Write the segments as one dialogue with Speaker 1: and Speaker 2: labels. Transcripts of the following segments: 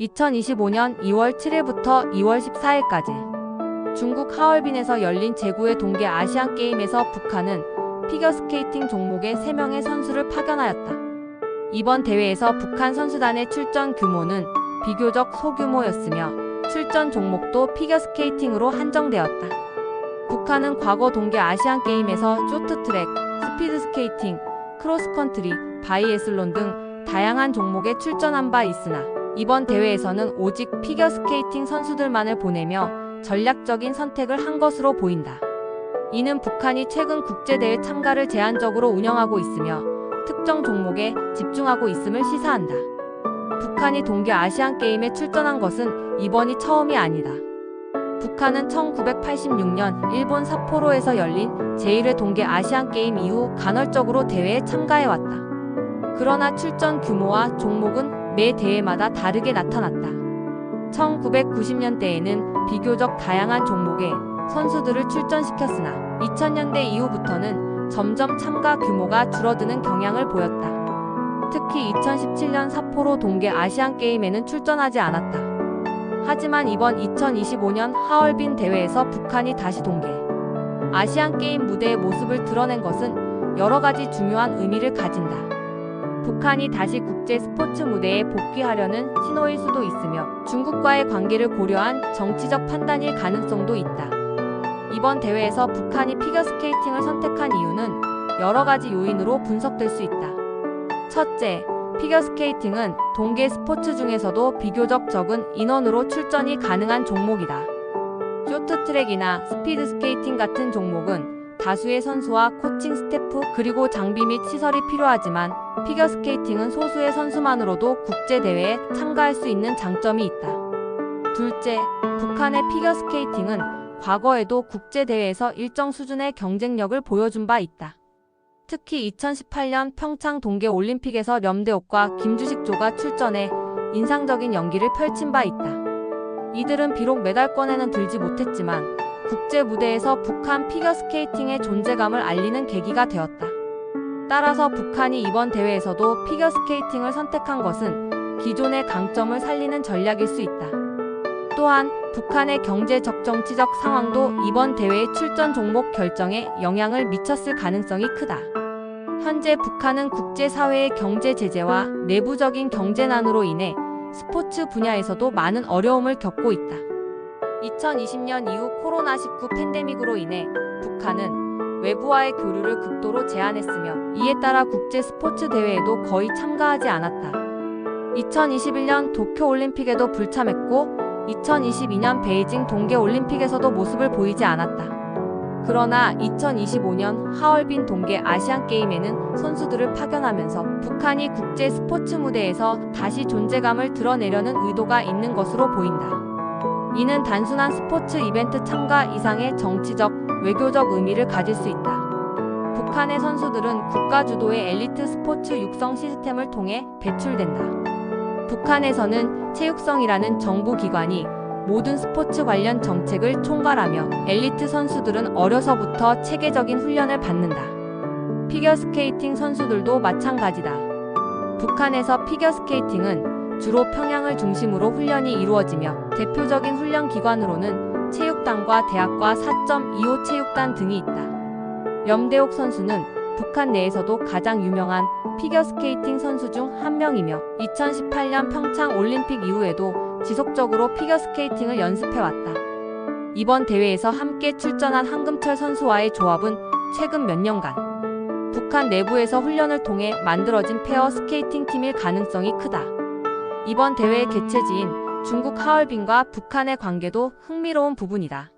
Speaker 1: 2025년 2월 7일부터 2월 14일까지 중국 하얼빈에서 열린 제9회 동계 아시안 게임에서 북한은 피겨스케이팅 종목에 3명의 선수를 파견하였다. 이번 대회에서 북한 선수단의 출전 규모는 비교적 소규모였으며 출전 종목도 피겨스케이팅으로 한정되었다. 북한은 과거 동계 아시안 게임에서 쇼트트랙, 스피드스케이팅, 크로스컨트리, 바이애슬론 등 다양한 종목에 출전한 바 있으나 이번 대회에서는 오직 피겨스케이팅 선수들만을 보내며 전략적인 선택을 한 것으로 보인다. 이는 북한이 최근 국제대회 참가를 제한적으로 운영하고 있으며 특정 종목에 집중하고 있음을 시사한다. 북한이 동계 아시안 게임에 출전한 것은 이번이 처음이 아니다. 북한은 1986년 일본 삿포로에서 열린 제1회 동계 아시안 게임 이후 간헐적으로 대회에 참가해왔다. 그러나 출전 규모와 종목은 매 대회마다 다르게 나타났다. 1990년대에는 비교적 다양한 종목에 선수들을 출전시켰으나 2000년대 이후부터는 점점 참가 규모가 줄어드는 경향을 보였다. 특히 2017년 삿포로 동계 아시안 게임에는 출전하지 않았다. 하지만 이번 2025년 하얼빈 대회에서 북한이 다시 동계 아시안 게임 무대의 모습을 드러낸 것은 여러 가지 중요한 의미를 가진다. 북한이 다시 국제 스포츠 무대에 복귀하려는 신호일 수도 있으며 중국과의 관계를 고려한 정치적 판단일 가능성도 있다. 이번 대회에서 북한이 피겨스케이팅을 선택한 이유는 여러 가지 요인으로 분석될 수 있다. 첫째, 피겨스케이팅은 동계 스포츠 중에서도 비교적 적은 인원으로 출전이 가능한 종목이다. 쇼트트랙이나 스피드스케이팅 같은 종목은 다수의 선수와 코칭 스태프 그리고 장비 및 시설이 필요하지만 피겨스케이팅은 소수의 선수만으로도 국제대회에 참가할 수 있는 장점이 있다. 둘째, 북한의 피겨스케이팅은 과거에도 국제대회에서 일정 수준의 경쟁력을 보여준 바 있다. 특히 2018년 평창 동계올림픽에서 염대옥과 김주식조가 출전해 인상적인 연기를 펼친 바 있다. 이들은 비록 메달권에는 들지 못했지만 국제 무대에서 북한 피겨스케이팅의 존재감을 알리는 계기가 되었다. 따라서 북한이 이번 대회에서도 피겨스케이팅을 선택한 것은 기존의 강점을 살리는 전략일 수 있다. 또한 북한의 경제적 정치적 상황도 이번 대회의 출전 종목 결정에 영향을 미쳤을 가능성이 크다. 현재 북한은 국제사회의 경제 제재와 내부적인 경제난으로 인해 스포츠 분야에서도 많은 어려움을 겪고 있다. 2020년 이후 코로나19 팬데믹으로 인해 북한은 외부와의 교류를 극도로 제한했으며 이에 따라 국제 스포츠 대회에도 거의 참가하지 않았다. 2021년 도쿄올림픽에도 불참했고 2022년 베이징 동계올림픽에서도 모습을 보이지 않았다. 그러나 2025년 하얼빈 동계 아시안 게임에는 선수들을 파견하면서 북한이 국제 스포츠 무대에서 다시 존재감을 드러내려는 의도가 있는 것으로 보인다. 이는 단순한 스포츠 이벤트 참가 이상의 정치적, 외교적 의미를 가질 수 있다. 북한의 선수들은 국가 주도의 엘리트 스포츠 육성 시스템을 통해 배출된다. 북한에서는 체육성이라는 정부 기관이 모든 스포츠 관련 정책을 총괄하며 엘리트 선수들은 어려서부터 체계적인 훈련을 받는다. 피겨스케이팅 선수들도 마찬가지다. 북한에서 피겨스케이팅은 주로 평양을 중심으로 훈련이 이루어지며 대표적인 훈련 기관으로는 체육단과 대학과 4.25 체육단 등이 있다. 염대옥 선수는 북한 내에서도 가장 유명한 피겨스케이팅 선수 중 한 명이며 2018년 평창 올림픽 이후에도 지속적으로 피겨스케이팅을 연습해왔다. 이번 대회에서 함께 출전한 한금철 선수와의 조합은 최근 몇 년간 북한 내부에서 훈련을 통해 만들어진 페어 스케이팅 팀일 가능성이 크다. 이번 대회의 개최지인 중국 하얼빈과 북한의 관계도 흥미로운 부분이다.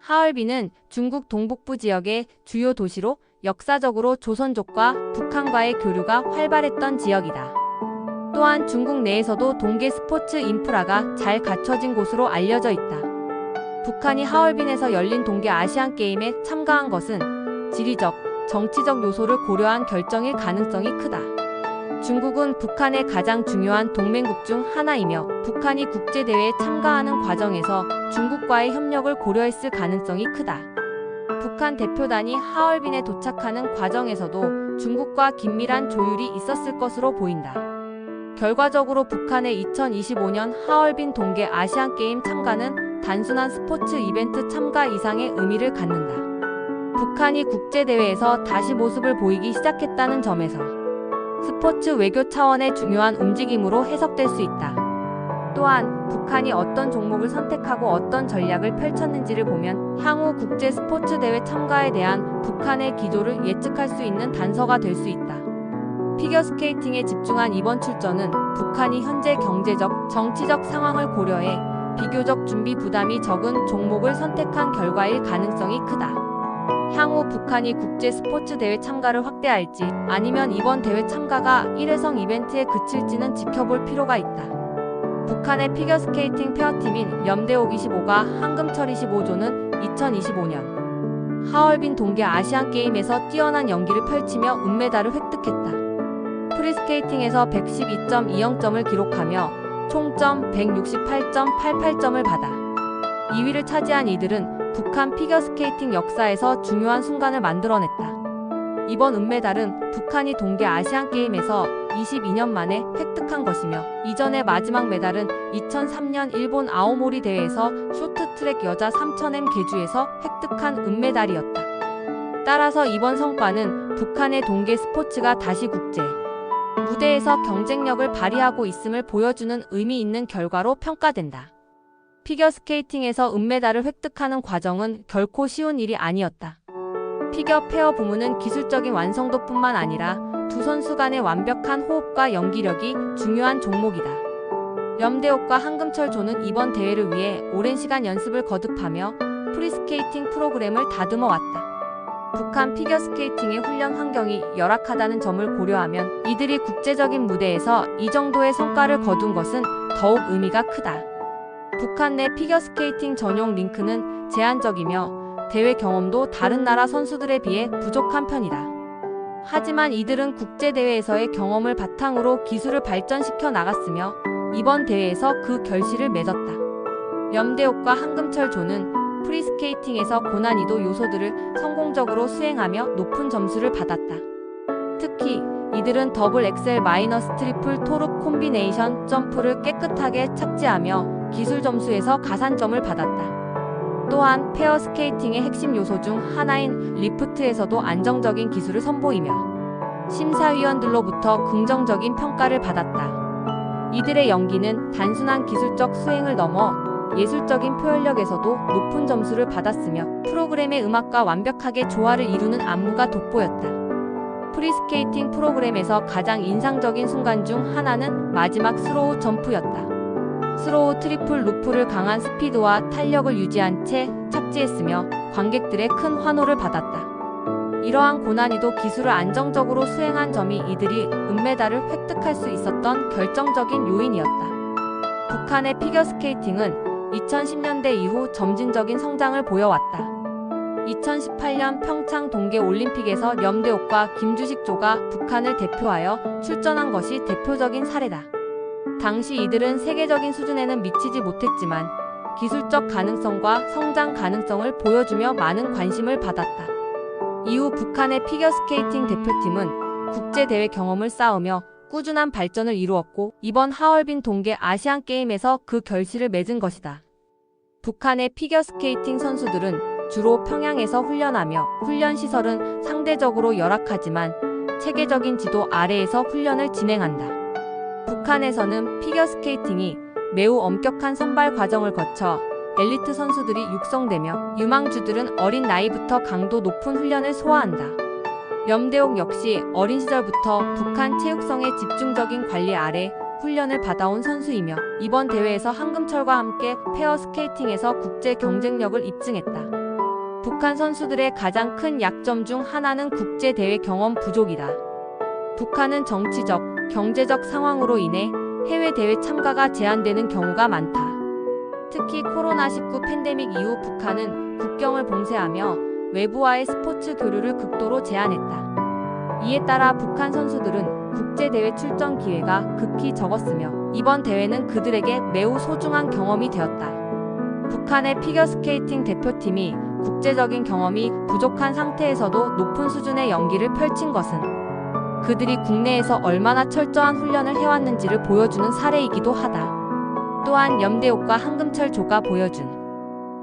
Speaker 1: 하얼빈은 중국 동북부 지역의 주요 도시로 역사적으로 조선족과 북한과의 교류가 활발했던 지역이다. 또한 중국 내에서도 동계 스포츠 인프라가 잘 갖춰진 곳으로 알려져 있다. 북한이 하얼빈에서 열린 동계 아시안 게임에 참가한 것은 지리적, 정치적 요소를 고려한 결정일 가능성이 크다. 중국은 북한의 가장 중요한 동맹국 중 하나이며 북한이 국제대회에 참가하는 과정에서 중국과의 협력을 고려했을 가능성이 크다. 북한 대표단이 하얼빈에 도착하는 과정에서도 중국과 긴밀한 조율이 있었을 것으로 보인다. 결과적으로 북한의 2025년 하얼빈 동계 아시안 게임 참가는 단순한 스포츠 이벤트 참가 이상의 의미를 갖는다. 북한이 국제 대회에서 다시 모습을 보이기 시작했다는 점에서 스포츠 외교 차원의 중요한 움직임으로 해석될 수 있다. 또한 북한이 어떤 종목을 선택하고 어떤 전략을 펼쳤는지를 보면 향후 국제 스포츠 대회 참가에 대한 북한의 기조를 예측할 수 있는 단서가 될 수 있다. 피겨스케이팅에 집중한 이번 출전은 북한이 현재 경제적, 정치적 상황을 고려해 비교적 준비 부담이 적은 종목을 선택한 결과일 가능성이 크다. 향후 북한이 국제 스포츠 대회 참가를 확대할지 아니면 이번 대회 참가가 일회성 이벤트에 그칠지는 지켜볼 필요가 있다. 북한의 피겨스케이팅 페어팀인 염대옥 25가 한금철 25조는 2025년 하얼빈 동계 아시안 게임에서 뛰어난 연기를 펼치며 은메달을 획득했다. 프리스케이팅에서 112.20점을 기록하며 총점 168.88점을 받아 2위를 차지한 이들은 북한 피겨스케이팅 역사에서 중요한 순간을 만들어냈다. 이번 은메달은 북한이 동계 아시안 게임에서 22년 만에 획득한 것이며 이전의 마지막 메달은 2003년 일본 아오모리 대회에서 쇼트트랙 여자 3000m 계주에서 획득한 은메달이었다. 따라서 이번 성과는 북한의 동계 스포츠가 다시 국제 무대에서 경쟁력을 발휘하고 있음을 보여주는 의미 있는 결과로 평가된다. 피겨스케이팅에서 은메달을 획득하는 과정은 결코 쉬운 일이 아니었다. 피겨 페어 부문은 기술적인 완성도뿐만 아니라 두 선수 간의 완벽한 호흡과 연기력이 중요한 종목이다. 염대옥과 한금철 조는 이번 대회를 위해 오랜 시간 연습을 거듭하며 프리스케이팅 프로그램을 다듬어 왔다. 북한 피겨스케이팅의 훈련 환경이 열악하다는 점을 고려하면 이들이 국제적인 무대에서 이 정도의 성과를 거둔 것은 더욱 의미가 크다. 북한 내 피겨스케이팅 전용 링크는 제한적이며 대회 경험도 다른 나라 선수들에 비해 부족한 편이다. 하지만 이들은 국제대회에서의 경험을 바탕으로 기술을 발전시켜 나갔으며 이번 대회에서 그 결실을 맺었다. 염대옥과 한금철 조는 프리스케이팅에서 고난이도 요소들을 성공적으로 수행하며 높은 점수를 받았다. 특히 이들은 더블 엑셀 마이너스 트리플 토르 콤비네이션 점프를 깨끗하게 착지하며 기술 점수에서 가산점을 받았다. 또한 페어 스케이팅의 핵심 요소 중 하나인 리프트에서도 안정적인 기술을 선보이며 심사위원들로부터 긍정적인 평가를 받았다. 이들의 연기는 단순한 기술적 수행을 넘어 예술적인 표현력에서도 높은 점수를 받았으며 프로그램의 음악과 완벽하게 조화를 이루는 안무가 돋보였다. 프리스케이팅 프로그램에서 가장 인상적인 순간 중 하나는 마지막 스로우 점프였다. 스로우 트리플 루프를 강한 스피드와 탄력을 유지한 채 착지했으며 관객들의 큰 환호를 받았다. 이러한 고난이도 기술을 안정적으로 수행한 점이 이들이 은메달을 획득할 수 있었던 결정적인 요인이었다. 북한의 피겨스케이팅은 2010년대 이후 점진적인 성장을 보여왔다. 2018년 평창 동계 올림픽에서 염대옥과 김주식 조가 북한을 대표하여 출전한 것이 대표적인 사례다. 당시 이들은 세계적인 수준에는 미치지 못했지만 기술적 가능성과 성장 가능성을 보여주며 많은 관심을 받았다. 이후 북한의 피겨스케이팅 대표팀은 국제대회 경험을 쌓으며 꾸준한 발전을 이루었고 이번 하얼빈 동계 아시안 게임에서 그 결실을 맺은 것이다. 북한의 피겨스케이팅 선수들은 주로 평양에서 훈련하며 훈련 시설은 상대적으로 열악하지만 체계적인 지도 아래에서 훈련을 진행한다. 북한에서는 피겨스케이팅이 매우 엄격한 선발 과정을 거쳐 엘리트 선수들이 육성되며 유망주들은 어린 나이부터 강도 높은 훈련을 소화한다. 염대옥 역시 어린 시절부터 북한 체육성의 집중적인 관리 아래 훈련을 받아온 선수이며 이번 대회에서 한금철과 함께 페어 스케이팅에서 국제 경쟁력을 입증했다. 북한 선수들의 가장 큰 약점 중 하나는 국제 대회 경험 부족이다. 북한은 정치적, 경제적 상황으로 인해 해외 대회 참가가 제한되는 경우가 많다. 특히 코로나19 팬데믹 이후 북한은 국경을 봉쇄하며 외부와의 스포츠 교류를 극도로 제한했다. 이에 따라 북한 선수들은 국제 대회 출전 기회가 극히 적었으며 이번 대회는 그들에게 매우 소중한 경험이 되었다. 북한의 피겨스케이팅 대표팀이 국제적인 경험이 부족한 상태에서도 높은 수준의 연기를 펼친 것은 그들이 국내에서 얼마나 철저한 훈련을 해왔는지를 보여주는 사례이기도 하다. 또한 염대옥과 한금철 조가 보여준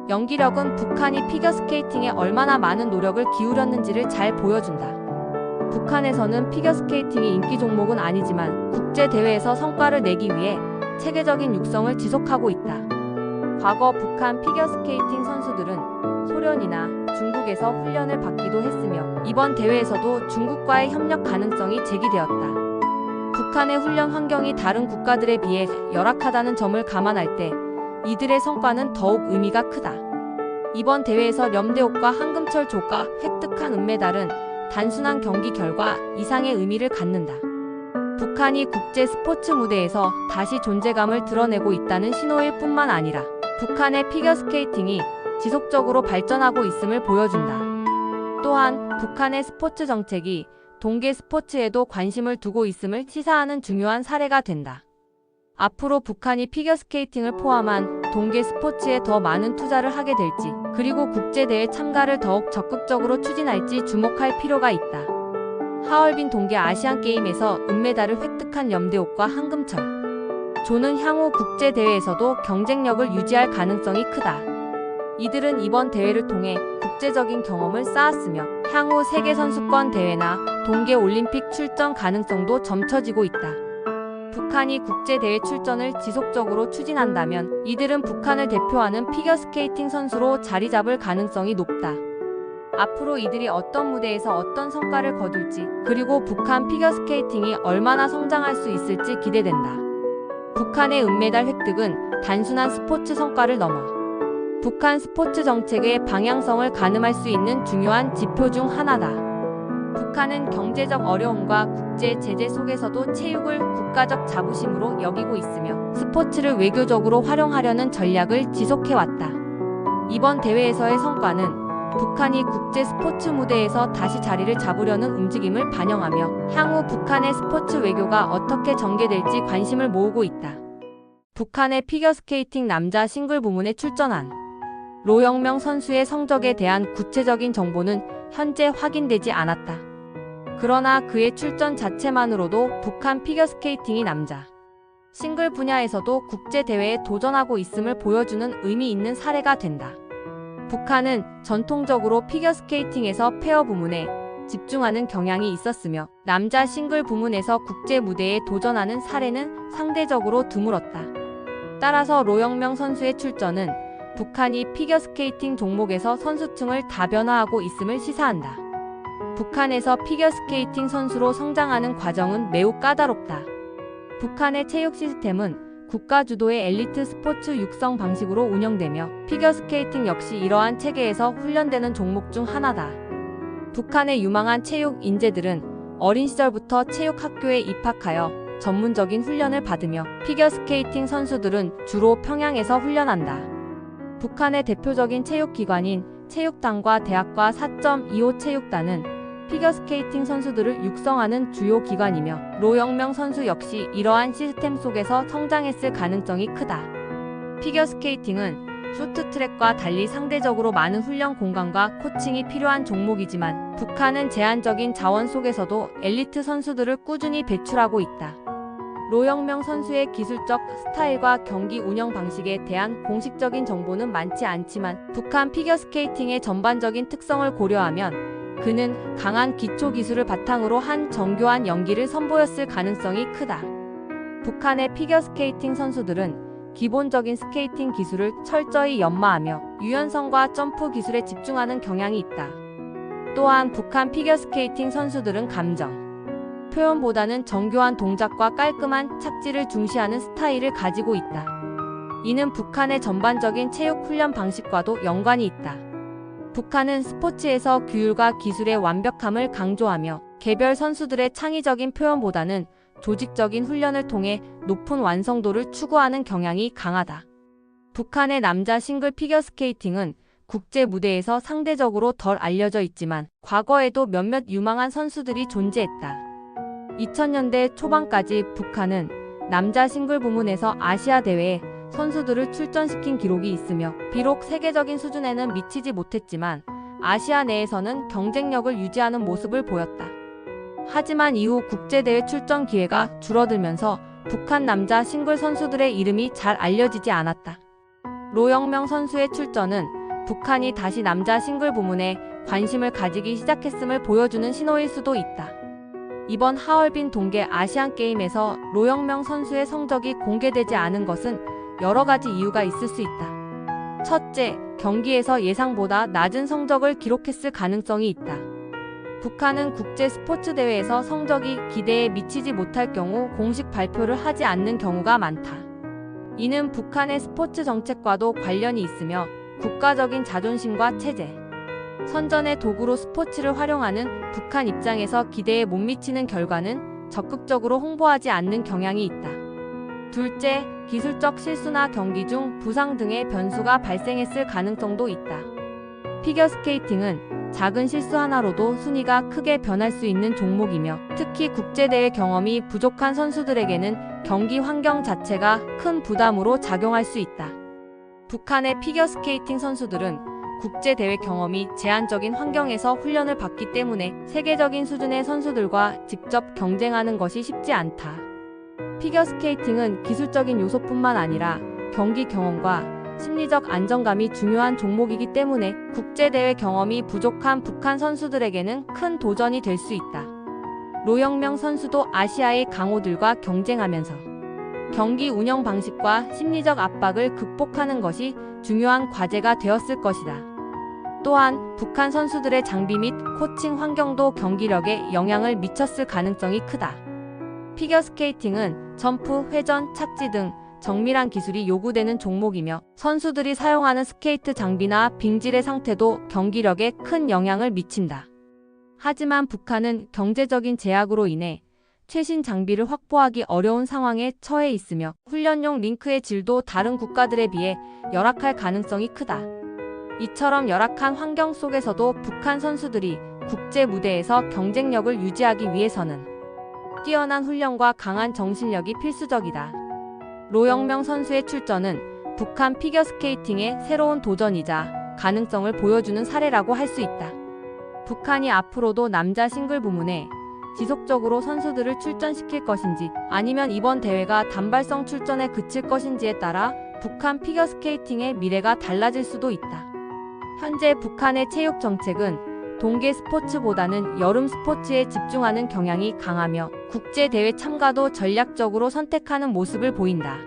Speaker 1: 연기력은 북한이 피겨스케이팅에 얼마나 많은 노력을 기울였는지를 잘 보여준다. 북한에서는 피겨스케이팅이 인기 종목은 아니지만 국제 대회에서 성과를 내기 위해 체계적인 육성을 지속하고 있다. 과거 북한 피겨스케이팅 선수들은 소련이나 중국에서 훈련을 받기도 했으며 이번 대회에서도 중국과의 협력 가능성이 제기되었다. 북한의 훈련 환경이 다른 국가들에 비해 열악하다는 점을 감안할 때 이들의 성과는 더욱 의미가 크다. 이번 대회에서 렴대옥과 한금철 조가 획득한 은메달은 단순한 경기 결과 이상의 의미를 갖는다. 북한이 국제 스포츠 무대에서 다시 존재감을 드러내고 있다는 신호일 뿐만 아니라 북한의 피겨스케이팅이 지속적으로 발전하고 있음을 보여준다. 또한 북한의 스포츠 정책이 동계 스포츠에도 관심을 두고 있음을 시사하는 중요한 사례가 된다. 앞으로 북한이 피겨스케이팅을 포함한 동계 스포츠에 더 많은 투자를 하게 될지, 그리고 국제대회 참가를 더욱 적극적으로 추진할지 주목할 필요가 있다. 하얼빈 동계 아시안게임에서 은메달을 획득한 염대옥과 한금철. 조는 향후 국제대회에서도 경쟁력을 유지할 가능성이 크다. 이들은 이번 대회를 통해 국제적인 경험을 쌓았으며 향후 세계 선수권 대회나 동계 올림픽 출전 가능성도 점쳐지고 있다. 북한이 국제대회 출전을 지속적으로 추진한다면 이들은 북한을 대표하는 피겨스케이팅 선수로 자리 잡을 가능성이 높다. 앞으로 이들이 어떤 무대에서 어떤 성과를 거둘지, 그리고 북한 피겨스케이팅이 얼마나 성장할 수 있을지 기대된다. 북한의 은메달 획득은 단순한 스포츠 성과를 넘어 북한 스포츠 정책의 방향성을 가늠할 수 있는 중요한 지표 중 하나다. 북한은 경제적 어려움과 국제 제재 속에서도 체육을 국가적 자부심으로 여기고 있으며 스포츠를 외교적으로 활용하려는 전략을 지속해왔다. 이번 대회에서의 성과는 북한이 국제 스포츠 무대에서 다시 자리를 잡으려는 움직임을 반영하며 향후 북한의 스포츠 외교가 어떻게 전개될지 관심을 모으고 있다. 북한의 피겨스케이팅 남자 싱글 부문에 출전한 로영명 선수의 성적에 대한 구체적인 정보는 현재 확인되지 않았다. 그러나 그의 출전 자체만으로도 북한 피겨스케이팅이 남자 싱글 분야에서도 국제 대회에 도전하고 있음을 보여주는 의미 있는 사례가 된다. 북한은 전통적으로 피겨스케이팅에서 페어 부문에 집중하는 경향이 있었으며 남자 싱글 부문에서 국제 무대에 도전하는 사례는 상대적으로 드물었다. 따라서 로영명 선수의 출전은 북한이 피겨스케이팅 종목에서 선수층을 다변화하고 있음을 시사한다. 북한에서 피겨스케이팅 선수로 성장하는 과정은 매우 까다롭다. 북한의 체육 시스템은 국가 주도의 엘리트 스포츠 육성 방식으로 운영되며 피겨스케이팅 역시 이러한 체계에서 훈련되는 종목 중 하나다. 북한의 유망한 체육 인재들은 어린 시절부터 체육 학교에 입학하여 전문적인 훈련을 받으며 피겨스케이팅 선수들은 주로 평양에서 훈련한다. 북한의 대표적인 체육기관인 체육단과 대학과 4.25 체육단은 피겨스케이팅 선수들을 육성하는 주요 기관이며 로영명 선수 역시 이러한 시스템 속에서 성장했을 가능성이 크다. 피겨스케이팅은 쇼트트랙과 달리 상대적으로 많은 훈련 공간과 코칭이 필요한 종목이지만 북한은 제한적인 자원 속에서도 엘리트 선수들을 꾸준히 배출하고 있다. 로영명 선수의 기술적 스타일과 경기 운영 방식에 대한 공식적인 정보는 많지 않지만 북한 피겨스케이팅의 전반적인 특성을 고려하면 그는 강한 기초 기술을 바탕으로 한 정교한 연기를 선보였을 가능성이 크다. 북한의 피겨스케이팅 선수들은 기본적인 스케이팅 기술을 철저히 연마하며 유연성과 점프 기술에 집중하는 경향이 있다. 또한 북한 피겨스케이팅 선수들은 감정, 표현보다는 정교한 동작과 깔끔한 착지를 중시하는 스타일을 가지고 있다. 이는 북한의 전반적인 체육 훈련 방식과도 연관이 있다. 북한은 스포츠에서 규율과 기술의 완벽함을 강조하며 개별 선수들의 창의적인 표현보다는 조직적인 훈련을 통해 높은 완성도를 추구하는 경향이 강하다. 북한의 남자 싱글 피겨스케이팅은 국제 무대에서 상대적으로 덜 알려져 있지만 과거에도 몇몇 유망한 선수들이 존재했다. 2000년대 초반까지 북한은 남자 싱글 부문에서 아시아 대회에 선수들을 출전시킨 기록이 있으며 비록 세계적인 수준에는 미치지 못했지만 아시아 내에서는 경쟁력을 유지하는 모습을 보였다. 하지만 이후 국제대회 출전 기회가 줄어들면서 북한 남자 싱글 선수들의 이름이 잘 알려지지 않았다. 로영명 선수의 출전은 북한이 다시 남자 싱글 부문에 관심을 가지기 시작했음을 보여주는 신호일 수도 있다. 이번 하얼빈 동계 아시안 게임에서 로영명 선수의 성적이 공개되지 않은 것은 여러 가지 이유가 있을 수 있다. 첫째, 경기에서 예상보다 낮은 성적을 기록했을 가능성이 있다. 북한은 국제 스포츠 대회에서 성적이 기대에 미치지 못할 경우 공식 발표를 하지 않는 경우가 많다. 이는 북한의 스포츠 정책과도 관련이 있으며 국가적인 자존심과 체제, 선전의 도구로 스포츠를 활용하는 북한 입장에서 기대에 못 미치는 결과는 적극적으로 홍보하지 않는 경향이 있다. 둘째, 기술적 실수나 경기 중 부상 등의 변수가 발생했을 가능성도 있다. 피겨스케이팅은 작은 실수 하나로도 순위가 크게 변할 수 있는 종목이며 특히 국제대회 경험이 부족한 선수들에게는 경기 환경 자체가 큰 부담으로 작용할 수 있다. 북한의 피겨스케이팅 선수들은 국제대회 경험이 제한적인 환경에서 훈련을 받기 때문에 세계적인 수준의 선수들과 직접 경쟁하는 것이 쉽지 않다. 피겨스케이팅은 기술적인 요소뿐만 아니라 경기 경험과 심리적 안정감이 중요한 종목이기 때문에 국제대회 경험이 부족한 북한 선수들에게는 큰 도전이 될 수 있다. 로영명 선수도 아시아의 강호들과 경쟁하면서 경기 운영 방식과 심리적 압박을 극복하는 것이 중요한 과제가 되었을 것이다. 또한 북한 선수들의 장비 및 코칭 환경도 경기력에 영향을 미쳤을 가능성이 크다. 피겨스케이팅은 점프, 회전, 착지 등 정밀한 기술이 요구되는 종목이며 선수들이 사용하는 스케이트 장비나 빙질의 상태도 경기력에 큰 영향을 미친다. 하지만 북한은 경제적인 제약으로 인해 최신 장비를 확보하기 어려운 상황에 처해 있으며 훈련용 링크의 질도 다른 국가들에 비해 열악할 가능성이 크다. 이처럼 열악한 환경 속에서도 북한 선수들이 국제 무대에서 경쟁력을 유지하기 위해서는 뛰어난 훈련과 강한 정신력이 필수적이다. 로영명 선수의 출전은 북한 피겨스케이팅의 새로운 도전이자 가능성을 보여주는 사례라고 할 수 있다. 북한이 앞으로도 남자 싱글 부문에 지속적으로 선수들을 출전시킬 것인지 아니면 이번 대회가 단발성 출전에 그칠 것인지에 따라 북한 피겨스케이팅의 미래가 달라질 수도 있다. 현재 북한의 체육 정책은 동계 스포츠보다는 여름 스포츠에 집중하는 경향이 강하며 국제 대회 참가도 전략적으로 선택하는 모습을 보인다.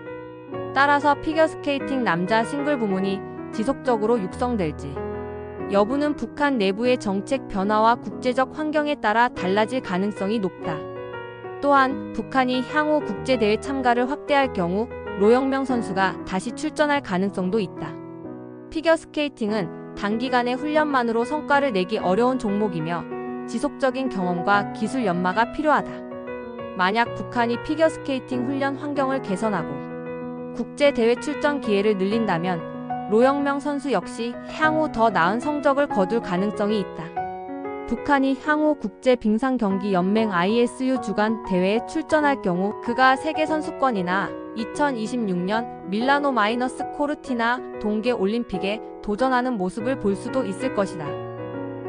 Speaker 1: 따라서 피겨스케이팅 남자 싱글 부문이 지속적으로 육성될지 여부는 북한 내부의 정책 변화와 국제적 환경에 따라 달라질 가능성이 높다. 또한 북한이 향후 국제 대회 참가를 확대할 경우 로영명 선수가 다시 출전할 가능성도 있다. 피겨스케이팅은 단기간의 훈련만으로 성과를 내기 어려운 종목이며 지속적인 경험과 기술 연마가 필요하다. 만약 북한이 피겨스케이팅 훈련 환경을 개선하고 국제 대회 출전 기회를 늘린다면 로영명 선수 역시 향후 더 나은 성적을 거둘 가능성이 있다. 북한이 향후 국제 빙상 경기 연맹 ISU 주간 대회에 출전할 경우 그가 세계 선수권이나 2026년 밀라노 마이너스 코르티나 동계 올림픽에 도전하는 모습을 볼 수도 있을 것이다.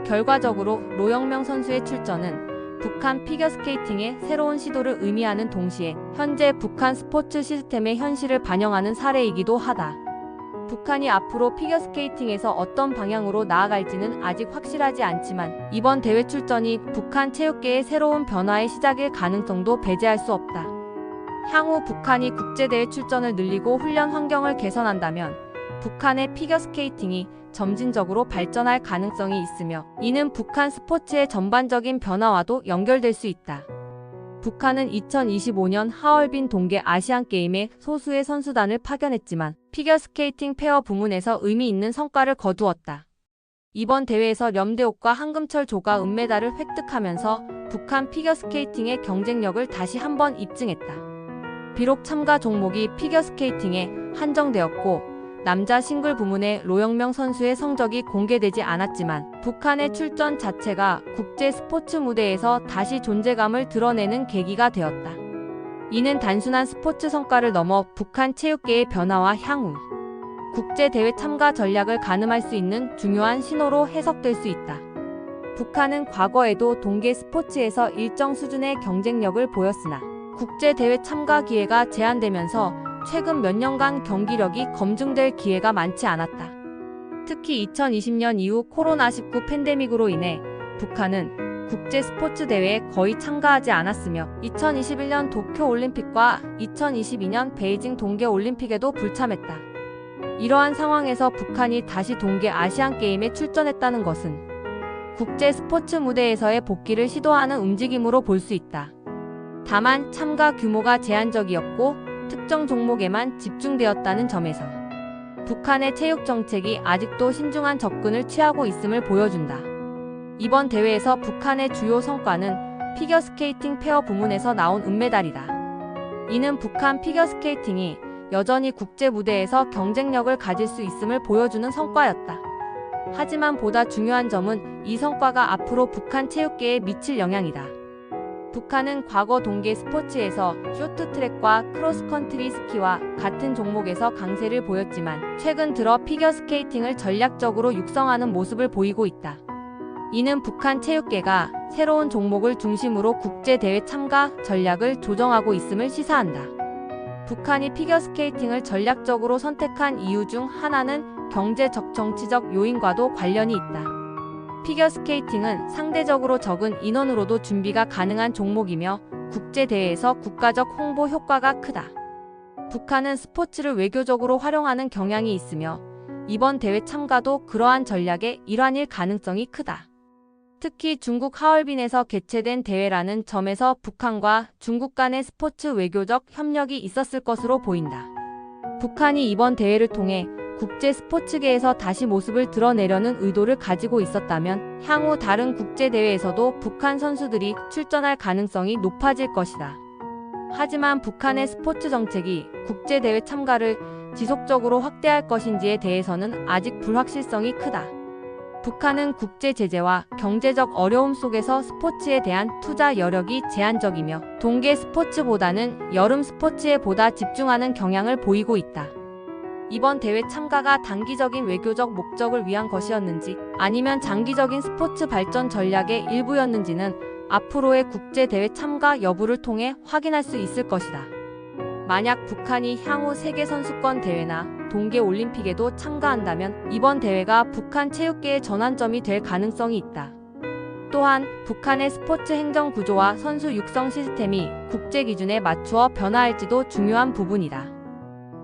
Speaker 1: 결과적으로 로영명 선수의 출전은 북한 피겨스케이팅의 새로운 시도를 의미하는 동시에 현재 북한 스포츠 시스템의 현실을 반영하는 사례이기도 하다. 북한이 앞으로 피겨스케이팅에서 어떤 방향으로 나아갈지는 아직 확실하지 않지만 이번 대회 출전이 북한 체육계의 새로운 변화의 시작일 가능성도 배제할 수 없다. 향후 북한이 국제대회 출전을 늘리고 훈련 환경을 개선한다면 북한의 피겨스케이팅이 점진적으로 발전할 가능성이 있으며 이는 북한 스포츠의 전반적인 변화와도 연결될 수 있다. 북한은 2025년 하얼빈 동계 아시안게임에 소수의 선수단을 파견했지만 피겨스케이팅 페어 부문에서 의미 있는 성과를 거두었다. 이번 대회에서 렴대옥과 한금철 조가 은메달을 획득하면서 북한 피겨스케이팅의 경쟁력을 다시 한번 입증했다. 비록 참가 종목이 피겨스케이팅에 한정되었고 남자 싱글 부문의 로영명 선수의 성적이 공개되지 않았지만 북한의 출전 자체가 국제 스포츠 무대에서 다시 존재감을 드러내는 계기가 되었다. 이는 단순한 스포츠 성과를 넘어 북한 체육계의 변화와 향후 국제 대회 참가 전략을 가늠할 수 있는 중요한 신호로 해석될 수 있다. 북한은 과거에도 동계 스포츠에서 일정 수준의 경쟁력을 보였으나 국제 대회 참가 기회가 제한되면서 최근 몇 년간 경기력이 검증될 기회가 많지 않았다. 특히 2020년 이후 코로나19 팬데믹으로 인해 북한은 국제 스포츠 대회에 거의 참가하지 않았으며 2021년 도쿄 올림픽과 2022년 베이징 동계 올림픽에도 불참했다. 이러한 상황에서 북한이 다시 동계 아시안 게임에 출전했다는 것은 국제 스포츠 무대에서의 복귀를 시도하는 움직임으로 볼 수 있다. 다만 참가 규모가 제한적이었고 특정 종목에만 집중되었다는 점에서 북한의 체육 정책이 아직도 신중한 접근을 취하고 있음을 보여준다. 이번 대회에서 북한의 주요 성과는 피겨스케이팅 페어 부문에서 나온 은메달이다. 이는 북한 피겨스케이팅이 여전히 국제 무대에서 경쟁력을 가질 수 있음을 보여주는 성과였다. 하지만 보다 중요한 점은 이 성과가 앞으로 북한 체육계에 미칠 영향이다. 북한은 과거 동계 스포츠에서 쇼트트랙과 크로스컨트리 스키와 같은 종목에서 강세를 보였지만 최근 들어 피겨스케이팅을 전략적으로 육성하는 모습을 보이고 있다. 이는 북한 체육계가 새로운 종목을 중심으로 국제대회 참가 전략을 조정하고 있음을 시사한다. 북한이 피겨스케이팅을 전략적으로 선택한 이유 중 하나는 경제적 정치적 요인과도 관련이 있다. 피겨스케이팅은 상대적으로 적은 인원으로도 준비가 가능한 종목이며 국제대회에서 국가적 홍보 효과가 크다. 북한은 스포츠를 외교적으로 활용하는 경향이 있으며 이번 대회 참가도 그러한 전략의 일환일 가능성이 크다. 특히 중국 하얼빈에서 개최된 대회라는 점에서 북한과 중국 간의 스포츠 외교적 협력이 있었을 것으로 보인다. 북한이 이번 대회를 통해 국제 스포츠계에서 다시 모습을 드러내려는 의도를 가지고 있었다면 향후 다른 국제 대회에서도 북한 선수들이 출전할 가능성이 높아질 것이다. 하지만 북한의 스포츠 정책이 국제 대회 참가를 지속적으로 확대할 것인지에 대해서는 아직 불확실성이 크다. 북한은 국제 제재와 경제적 어려움 속에서 스포츠에 대한 투자 여력이 제한적이며 동계 스포츠보다는 여름 스포츠에 보다 집중하는 경향을 보이고 있다. 이번 대회 참가가 단기적인 외교적 목적을 위한 것이었는지 아니면 장기적인 스포츠 발전 전략의 일부였는지는 앞으로의 국제 대회 참가 여부를 통해 확인할 수 있을 것이다. 만약 북한이 향후 세계 선수권 대회나 동계 올림픽에도 참가한다면 이번 대회가 북한 체육계의 전환점이 될 가능성이 있다. 또한 북한의 스포츠 행정 구조와 선수 육성 시스템이 국제 기준에 맞추어 변화할지도 중요한 부분이다.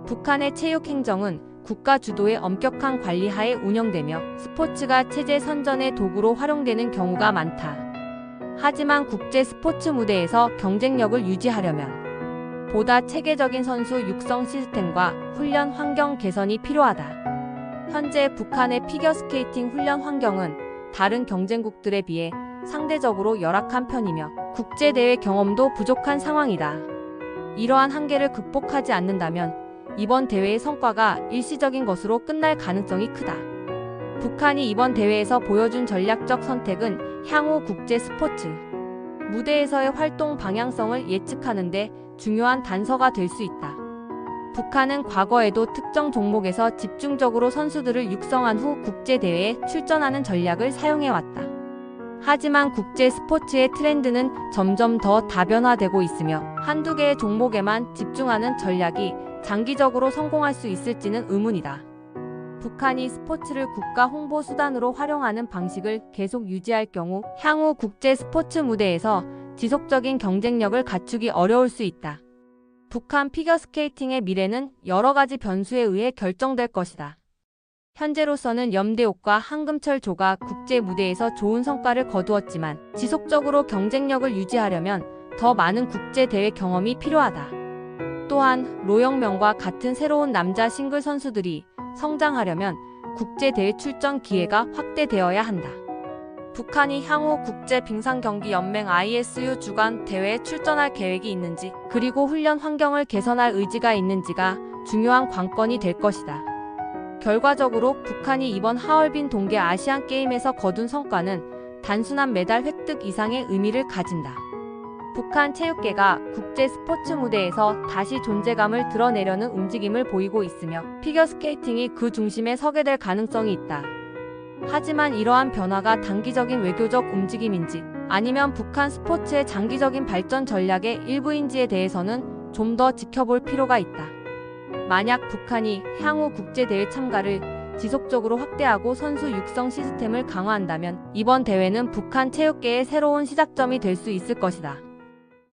Speaker 1: 북한의 체육 행정은 국가 주도의 엄격한 관리 하에 운영되며 스포츠가 체제 선전의 도구로 활용되는 경우가 많다. 하지만 국제 스포츠 무대에서 경쟁력을 유지하려면 보다 체계적인 선수 육성 시스템과 훈련 환경 개선이 필요하다. 현재 북한의 피겨스케이팅 훈련 환경은 다른 경쟁국들에 비해 상대적으로 열악한 편이며 국제대회 경험도 부족한 상황이다. 이러한 한계를 극복하지 않는다면 이번 대회의 성과가 일시적인 것으로 끝날 가능성이 크다. 북한이 이번 대회에서 보여준 전략적 선택은 향후 국제 스포츠 무대에서의 활동 방향성을 예측하는데 중요한 단서가 될 수 있다. 북한은 과거에도 특정 종목에서 집중적으로 선수들을 육성한 후 국제대회에 출전하는 전략을 사용해왔다. 하지만 국제 스포츠의 트렌드는 점점 더 다변화되고 있으며 한두 개의 종목에만 집중하는 전략이 장기적으로 성공할 수 있을지는 의문이다. 북한이 스포츠를 국가 홍보 수단으로 활용하는 방식을 계속 유지할 경우 향후 국제 스포츠 무대에서 지속적인 경쟁력을 갖추기 어려울 수 있다. 북한 피겨스케이팅의 미래는 여러 가지 변수에 의해 결정될 것이다. 현재로서는 염대옥과 한금철 조가 국제 무대에서 좋은 성과를 거두었지만 지속적으로 경쟁력을 유지하려면 더 많은 국제 대회 경험이 필요하다. 또한 로영명과 같은 새로운 남자 싱글 선수들이 성장하려면 국제 대회 출전 기회가 확대되어야 한다. 북한이 향후 국제 빙상 경기 연맹 ISU 주간 대회에 출전할 계획이 있는지 그리고 훈련 환경을 개선할 의지가 있는지가 중요한 관건이 될 것이다. 결과적으로 북한이 이번 하얼빈 동계 아시안 게임에서 거둔 성과는 단순한 메달 획득 이상의 의미를 가진다. 북한 체육계가 국제 스포츠 무대에서 다시 존재감을 드러내려는 움직임을 보이고 있으며 피겨스케이팅이 그 중심에 서게 될 가능성이 있다. 하지만 이러한 변화가 단기적인 외교적 움직임인지 아니면 북한 스포츠의 장기적인 발전 전략의 일부인지에 대해서는 좀 더 지켜볼 필요가 있다. 만약 북한이 향후 국제대회 참가를 지속적으로 확대하고 선수 육성 시스템을 강화한다면 이번 대회는 북한 체육계의 새로운 시작점이 될 수 있을 것이다.